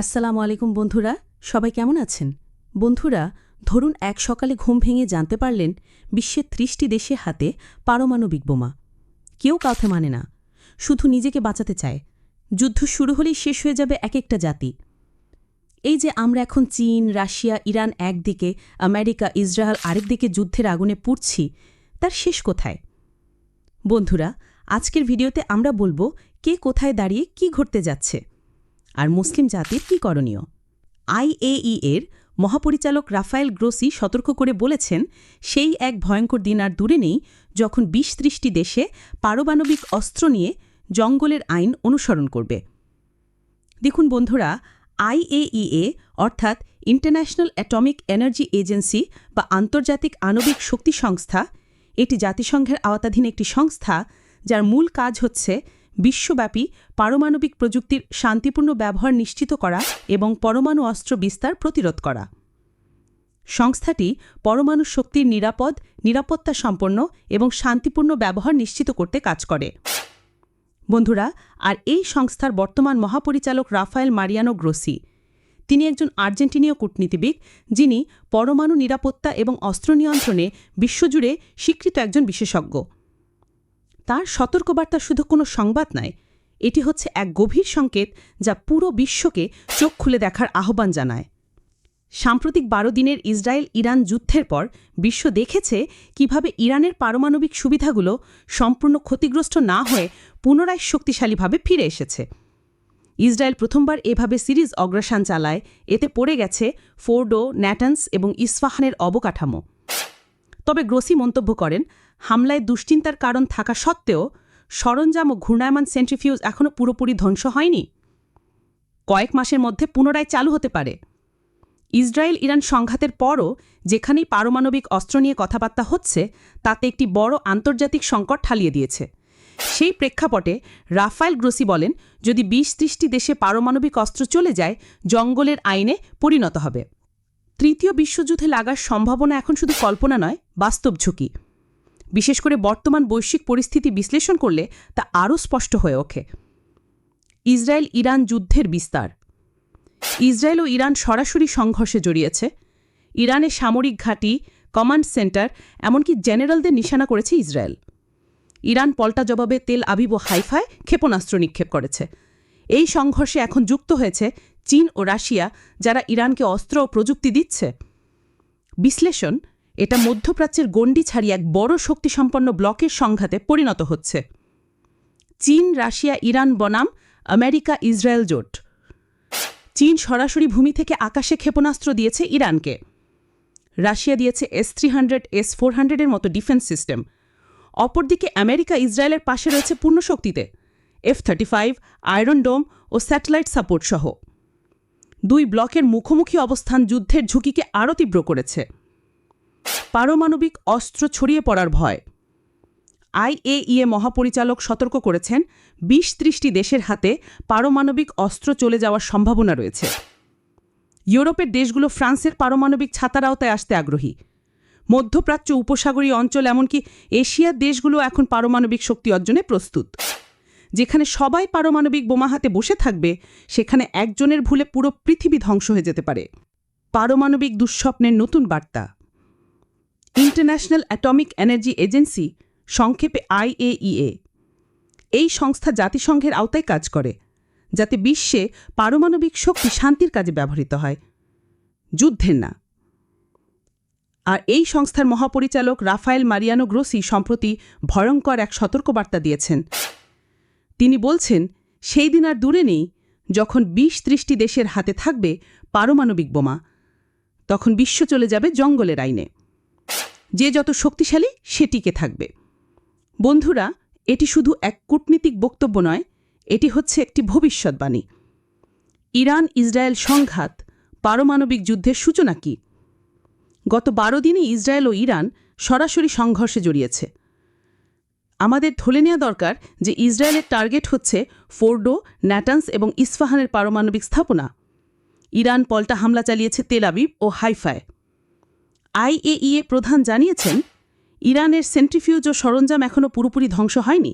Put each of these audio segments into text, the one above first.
আসসালামু আলাইকুম বন্ধুরা, সবাই কেমন আছেন? বন্ধুরা, ধরুন এক সকালে ঘুম ভেঙে জানতে পারলেন বিশ্বের ত্রিশটি দেশে হাতে পারমাণবিক বোমা। কেউ কাউকে মানে না, শুধু নিজেকে বাঁচাতে চায়। যুদ্ধ শুরু হলেই শেষ হয়ে যাবে এক একটা জাতি। এই যে আমরা এখন চীন, রাশিয়া, ইরান একদিকে, আমেরিকা, ইসরায়েল আরেকদিকে যুদ্ধের আগুনে পুড়ছি, তার শেষ কোথায়? বন্ধুরা, আজকের ভিডিওতে আমরা বলব কে কোথায় দাঁড়িয়ে কি ঘটতে যাচ্ছে। আর মুসলিম জাতির কি করণীয়? আইএই এর মহাপরিচালক রাফায়েল গ্রোসি সতর্ক করে বলেছেন, সেই এক ভয়ঙ্কর দিন আর দূরে নেই যখন বিশ ত্রিশটি দেশে পারমাণবিক অস্ত্র নিয়ে জঙ্গলের আইন অনুসরণ করবে। দেখুন বন্ধুরা আইএইএ অর্থাৎ ইন্টারন্যাশনাল অ্যাটমিক এনার্জি এজেন্সি বা আন্তর্জাতিক আণবিক শক্তি সংস্থা, এটি জাতিসংঘের আওতাধীন একটি সংস্থা যার মূল কাজ হচ্ছে বিশ্বব্যাপী পারমাণবিক প্রযুক্তির শান্তিপূর্ণ ব্যবহার নিশ্চিত করা এবং পরমাণু অস্ত্র বিস্তার প্রতিরোধ করা। সংস্থাটি পরমাণু শক্তির নিরাপদ, নিরাপত্তা সম্পন্ন এবং শান্তিপূর্ণ ব্যবহার নিশ্চিত করতে কাজ করে। বন্ধুরা, আর এই সংস্থার বর্তমান মহাপরিচালক রাফায়েল মারিয়ানো গ্রোসি। তিনি একজন আর্জেন্টিনীয় কূটনীতিবিদ, যিনি পরমাণু নিরাপত্তা এবং অস্ত্র নিয়ন্ত্রণে বিশ্বজুড়ে স্বীকৃত একজন বিশেষজ্ঞ। তার সতর্কবার্তা শুধু কোনো সংবাদ নয় এটি হচ্ছে এক গভীর সংকেত যা পুরো বিশ্বকে চোখ খুলে দেখার আহ্বান জানায়। সাম্প্রতিক বারো দিনের ইসরায়েল ইরান যুদ্ধের পর বিশ্ব দেখেছে কীভাবে ইরানের পারমাণবিক সুবিধাগুলো সম্পূর্ণ ক্ষতিগ্রস্ত না হয়ে পুনরায় শক্তিশালীভাবে ফিরে এসেছে। ইসরায়েল প্রথমবার এভাবে সিরিজ অগ্রসান চালায়, এতে পড়ে গেছে ফোর্ডো, ন্যাটান্স এবং ইস্ফাহানের অবকাঠামো। তবে গ্রোসি মন্তব্য করেন হামলায় দুশ্চিন্তার কারণ থাকা সত্ত্বেও সরঞ্জাম ও ঘূর্ণায়মান সেন্ট্রিফিউজ এখনও পুরোপুরি ধ্বংস হয়নি। কয়েক মাসের মধ্যে পুনরায় চালু হতে পারে। ইসরায়েল ইরান সংঘাতের পরও যেখানেই পারমাণবিক অস্ত্র নিয়ে কথাবার্তা হচ্ছে, তাতে একটি বড় আন্তর্জাতিক সংকট ঠালিয়ে দিয়েছে। সেই প্রেক্ষাপটে রাফায়েল গ্রোসি বলেন, যদি বিশ ত্রিশটি দেশে পারমাণবিক অস্ত্র চলে যায়, জঙ্গলের আইনে পরিণত হবে। তৃতীয় বিশ্বযুদ্ধে লাগার সম্ভাবনা এখন শুধু কল্পনা নয়, বাস্তব ঝুঁকি। বিশেষ করে বর্তমান বৈশ্বিক পরিস্থিতি বিশ্লেষণ করলে তা আরও স্পষ্ট হয়ে ওঠে। ইসরায়েল ইরান যুদ্ধের বিস্তার। ইসরায়েল ও ইরান সরাসরি সংঘর্ষে জড়িয়েছে। ইরানের সামরিক ঘাঁটি, কমান্ড সেন্টার, এমনকি জেনারেলদের নিশানা করেছে ইসরায়েল। ইরান পল্টা জবাবে তেল আবিব ও হাইফায় ক্ষেপণাস্ত্র নিক্ষেপ করেছে। এই সংঘর্ষে এখন যুক্ত হয়েছে চীন ও রাশিয়া, যারা ইরানকে অস্ত্র ও প্রযুক্তি দিচ্ছে। বিশ্লেষণ এটা মধ্যপ্রাচ্যের গণ্ডি ছাড়িয়ে এক বড় শক্তিসম্পন্ন ব্লকের সংঘাতে পরিণত হচ্ছে। চীন, রাশিয়া, ইরান, বনাম, আমেরিকা, ইসরায়েল জোট। চীন সরাসরি ভূমি থেকে আকাশে ক্ষেপণাস্ত্র দিয়েছে ইরানকে। রাশিয়া দিয়েছে S three hundred, S four হান্ড্রেডের মতো ডিফেন্স সিস্টেম। অপরদিকে আমেরিকা ইসরায়েলের পাশে রয়েছে পূর্ণশক্তিতে, F thirty five, iron dome ও স্যাটেলাইট সাপোর্ট সহ দুই ব্লকের মুখোমুখি অবস্থান যুদ্ধের ঝুঁকিকে আরও তীব্র করেছে। পারমাণবিক অস্ত্র ছড়িয়ে পড়ার ভয়। আইএইএ মহাপরিচালক সতর্ক করেছেন, বিশ ত্রিশটি দেশের হাতে পারমাণবিক অস্ত্র চলে যাওয়ার সম্ভাবনা রয়েছে। ইউরোপের দেশগুলো ফ্রান্সের পারমাণবিক ছাতার আওতায় আসতে আগ্রহী। মধ্যপ্রাচ্য উপসাগরীয় অঞ্চল এমনকি এশিয়ার দেশগুলো এখন পারমাণবিক শক্তি অর্জনে প্রস্তুত। যেখানে সবাই পারমাণবিক বোমা হাতে বসে থাকবে, সেখানে একজনের ভুলে পুরো পৃথিবী ধ্বংস হয়ে যেতে পারে। পারমাণবিক দুঃস্বপ্নের নতুন বার্তা। ইন্টারন্যাশনাল অ্যাটমিক এনার্জি এজেন্সি, সংক্ষেপে আইএইএ এই সংস্থা জাতিসংঘের আওতায় কাজ করে, যাতে বিশ্বে পারমাণবিক শক্তি শান্তির কাজে ব্যবহৃত হয়। যুদ্ধের না। আর এই সংস্থার মহাপরিচালক রাফায়েল মারিয়ানো গ্রোসি সম্প্রতি ভয়ঙ্কর এক সতর্কবার্তা দিয়েছেন। তিনি বলছেন, সেই দিন আর দূরে নেই, যখন বিশ ত্রিশটি দেশের হাতে থাকবে পারমাণবিক বোমা, তখন বিশ্ব চলে যাবে জঙ্গলের আইনে। যে যত শক্তিশালী, সে টিকে থাকবে। বন্ধুরা, এটি শুধু এক কূটনীতিক বক্তব্য নয়, এটি হচ্ছে একটি ভবিষ্যৎবাণী। ইরান ইসরায়েল সংঘাত, পারমাণবিক যুদ্ধের সূচনা কি? গত বারো দিনে ইসরায়েল ও ইরান সরাসরি সংঘর্ষে জড়িয়েছে। আমাদের ধরে নেওয়া দরকার যে ইসরায়েলের টার্গেট হচ্ছে ফোর্ডো, ন্যাটান্স এবং ইস্ফাহানের পারমাণবিক স্থাপনা। ইরান পল্টা হামলা চালিয়েছে তেলাবিব ও হাইফায়। আইএইএ প্রধান জানিয়েছেন, ইরানের সেন্ট্রিফিউজ ও সরঞ্জাম এখনও পুরোপুরি ধ্বংস হয়নি,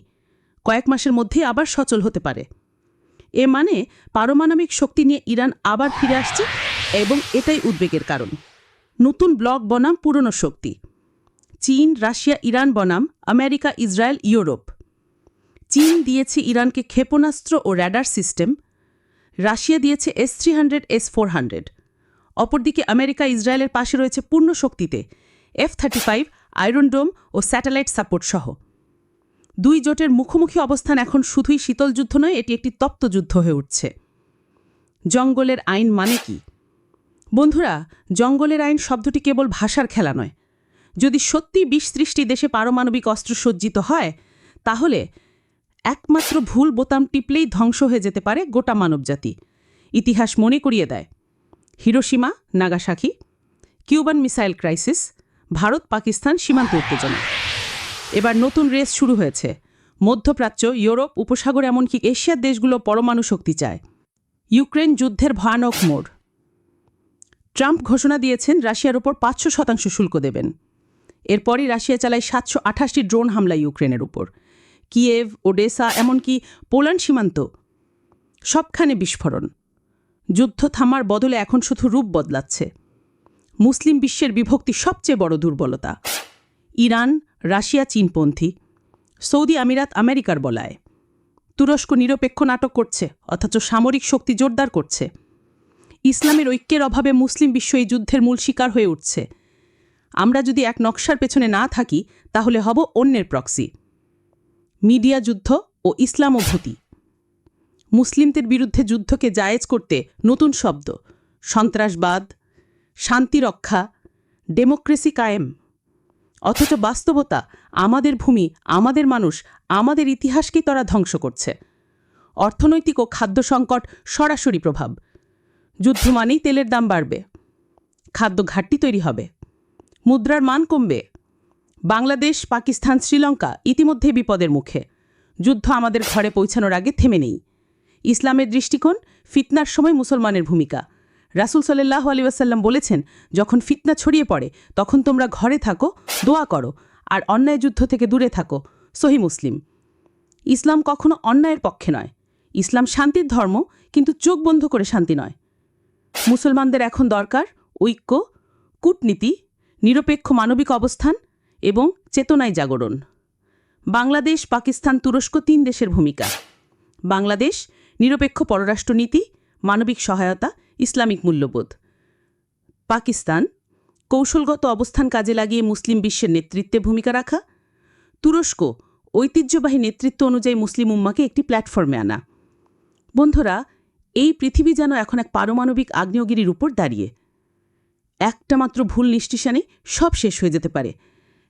কয়েক মাসের মধ্যে আবার সচল হতে পারে। এ মানে পারমাণবিক শক্তি নিয়ে ইরান আবার ফিরে আসছে এবং এটাই উদ্বেগের কারণ। নতুন ব্লক বনাম পুরনো শক্তি। চীন, রাশিয়া, ইরান বনাম, আমেরিকা, ইসরায়েল, ইউরোপ। চীন দিয়েছে ইরানকে ক্ষেপণাস্ত্র ও র্যাডার সিস্টেম। রাশিয়া দিয়েছে S three hundred, S four hundred. অপরদিকে আমেরিকা ইসরায়েলের পাশে রয়েছে পূর্ণ শক্তিতে F thirty five iron dome ও স্যাটেলাইট সাপোর্ট সহ। দুই জোটের মুখোমুখি অবস্থান এখন শুধুই শীতল যুদ্ধ নয়, এটি একটি তপ্ত যুদ্ধ হয়ে উঠছে। জঙ্গলের আইন মানে কি? বন্ধুরা, জঙ্গলের আইন শব্দটি কেবল ভাষার খেলা নয়। যদি সত্যি বিশ ত্রিশটি দেশে পারমাণবিক অস্ত্র সজ্জিত হয়, তাহলে একমাত্র ভুল বোতাম টিপলেই ধ্বংস হয়ে যেতে পারে গোটা মানবজাতি। ইতিহাস মনে করিয়ে দেয় Hiroshima Nagasaki, Cuban missile crisis, Bharat Pakistan সীমান্ত উত্তেজনা। এবার নতুন রেস শুরু হয়েছে। মধ্যপ্রাচ্য, ইউরোপ, উপসাগর, এমনকি এশিয়ার দেশগুলো পরমাণু শক্তি চায়। ইউক্রেন যুদ্ধের ভয়ানক মোড়। ট্রাম্প ঘোষণা দিয়েছেন রাশিয়ার ওপর পাঁচশো শতাংশ শুল্ক দেবেন। এরপরই রাশিয়া চালায় সাতশো আঠাশটি ড্রোন হামলা ইউক্রেনের উপর কিয়েভ, ওডেসা, এমনকি পোল্যান্ড সীমান্ত। সবখানে বিস্ফোরণ। যুদ্ধ থামার বদলে এখন শুধু রূপ বদলাচ্ছে। মুসলিম বিশ্বের বিভক্তি সবচেয়ে বড় দুর্বলতা। Iran, Russia, চীনপন্থী। সৌদি আমিরাত আমেরিকার বলায়। তুরস্ক নিরপেক্ষ নাটক করছে, অথচ সামরিক শক্তি জোরদার করছে। ইসলামের ঐক্যের অভাবে মুসলিম বিশ্ব এই যুদ্ধের মূল শিকার হয়ে উঠছে। আমরা যদি এক নকশার পেছনে না থাকি, তাহলে হব অন্যের প্রক্সি। মিডিয়া যুদ্ধ ও ইসলামভূতি মুসলিমদের বিরুদ্ধে যুদ্ধকে জায়েজ করতে নতুন শব্দ। সন্ত্রাসবাদ শান্তিরক্ষা ডেমোক্রেসি কায়েম। অথচ বাস্তবতা আমাদের ভূমি, আমাদের মানুষ, আমাদের ইতিহাসকেই তারা ধ্বংস করছে। অর্থনৈতিক ও খাদ্য সংকট সরাসরি প্রভাব। যুদ্ধ মানেই তেলের দাম বাড়বে। খাদ্য ঘাটতি তৈরি হবে। মুদ্রার মান কমবে। বাংলাদেশ, পাকিস্তান, শ্রীলঙ্কা ইতিমধ্যে বিপদের মুখে। যুদ্ধ আমাদের ঘরে পৌঁছানোর আগে থেমে নেই। ইসলামের দৃষ্টিকোণ, ফিতনার সময় মুসলমানের ভূমিকা। রাসুল সাল্লাহ আলী ওয়াসাল্লাম বলেছেন, যখন ফিতনা ছড়িয়ে পড়ে, তখন তোমরা ঘরে থাকো, দোয়া করো, আর অন্যায় যুদ্ধ থেকে দূরে থাকো। সহি মুসলিম। ইসলাম কখনো অন্যায়ের পক্ষে নয়। ইসলাম শান্তির ধর্ম, কিন্তু চোখ বন্ধ করে শান্তি নয়। মুসলমানদের এখন দরকার ঐক্য, কূটনীতি, নিরপেক্ষ মানবিক অবস্থান এবং চেতনায় জাগরণ। বাংলাদেশ পাকিস্তান তুরস্ক তিন দেশের ভূমিকা। বাংলাদেশ নিরপেক্ষ পররাষ্ট্রনীতি, মানবিক সহায়তা, ইসলামিক মূল্যবোধ। পাকিস্তান, কৌশলগত অবস্থান কাজে লাগিয়ে মুসলিম বিশ্বের নেতৃত্বে ভূমিকা রাখা। তুরস্ক, ঐতিহ্যবাহী নেতৃত্ব অনুযায়ী মুসলিম উম্মাকে একটি প্ল্যাটফর্মে আনা। বন্ধুরা, এই পৃথিবী যেন এখন এক পারমাণবিক আগ্নেয়গিরির উপর দাঁড়িয়ে। একটা মাত্র ভুল নিষ্টিশানে সব শেষ হয়ে যেতে পারে।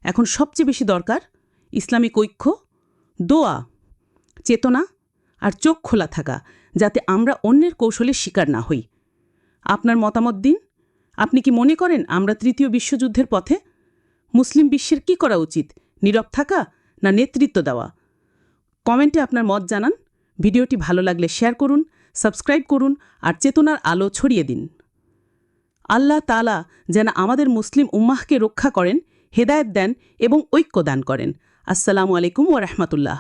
এখন সবচেয়ে বেশি দরকার, ইসলামিক ঐক্য, দোয়া, চেতনা আর চোখ খোলা থাকা, যাতে আমরা অন্যের কৌশলের শিকার না হই। আপনার মতামত দিন। আপনি কি মনে করেন আমরা তৃতীয় বিশ্বযুদ্ধের পথে? মুসলিম বিশ্বের কি করা উচিত? নীরব থাকা না নেতৃত্ব দেওয়া? কমেন্টে আপনার মত জানান। ভিডিওটি ভালো লাগলে শেয়ার করুন, সাবস্ক্রাইব করুন আর চেতনার আলো ছড়িয়ে দিন। আল্লাহ তালা যেন আমাদের মুসলিম উম্মাহকে রক্ষা করেন, হেদায়ত দেন এবং ঐক্য দান করেন। আসসালামু আলাইকুম ওরহমতুল্লাহ